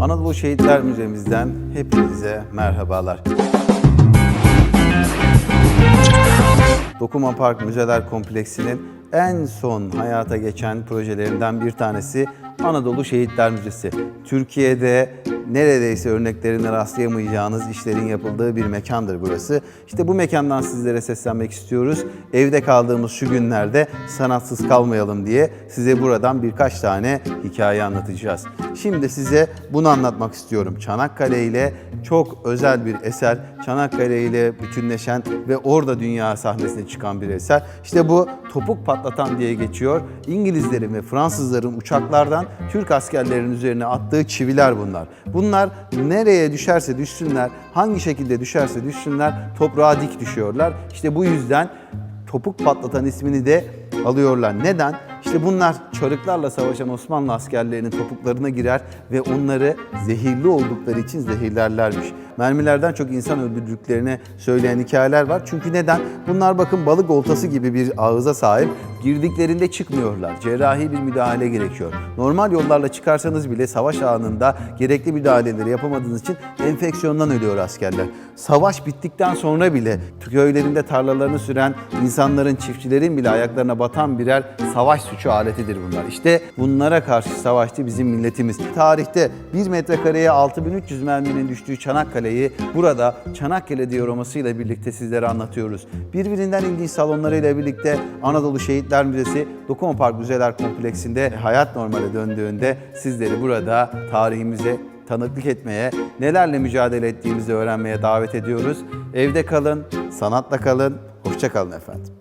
Anadolu Şehitler Müzemizden hepinize merhabalar. Dokuma Park Müzeler Kompleksi'nin en son hayata geçen projelerinden bir tanesi Anadolu Şehitler Müzesi. Türkiye'de neredeyse örneklerine rastlayamayacağınız işlerin yapıldığı bir mekandır burası. İşte bu mekandan sizlere seslenmek istiyoruz. Evde kaldığımız şu günlerde sanatsız kalmayalım diye size buradan birkaç tane hikaye anlatacağız. Şimdi size bunu anlatmak istiyorum. Çanakkale ile çok özel bir eser. Çanakkale ile bütünleşen ve orada dünya sahnesine çıkan bir eser. İşte bu topuk patlatan diye geçiyor. İngilizlerin ve Fransızların uçaklardan Türk askerlerinin üzerine attığı çiviler bunlar. Bunlar nereye düşerse düşsünler, hangi şekilde düşerse düşsünler toprağa dik düşüyorlar. İşte bu yüzden topuk patlatan ismini de alıyorlar. Neden? İşte bunlar çarıklarla savaşan Osmanlı askerlerinin topuklarına girer ve onları zehirli oldukları için zehirlerlermiş. Mermilerden çok insan öldürdüklerini söyleyen hikayeler var. Çünkü neden? Bunlar bakın balık oltası gibi bir ağıza sahip. Girdiklerinde çıkmıyorlar. Cerrahi bir müdahale gerekiyor. Normal yollarla çıkarsanız bile savaş anında gerekli müdahaleleri yapamadığınız için enfeksiyondan ölüyor askerler. Savaş bittikten sonra bile köylerinde tarlalarını süren insanların, çiftçilerin bile ayaklarına batan birer savaş suçu aletidir bunlar. İşte bunlara karşı savaştı bizim milletimiz. Tarihte 1 metrekareye 6300 merminin düştüğü Çanakkale'yi burada Çanakkale dioramasıyla birlikte sizlere anlatıyoruz. Birbirinden ilginç salonlarıyla birlikte Anadolu Şehitler Müzesi, Dokuma Park Müzeler Kompleksinde hayat normale döndüğünde sizleri burada tarihimize tanıklık etmeye, nelerle mücadele ettiğimizi öğrenmeye davet ediyoruz. Evde kalın, sanatla kalın, hoşça kalın efendim.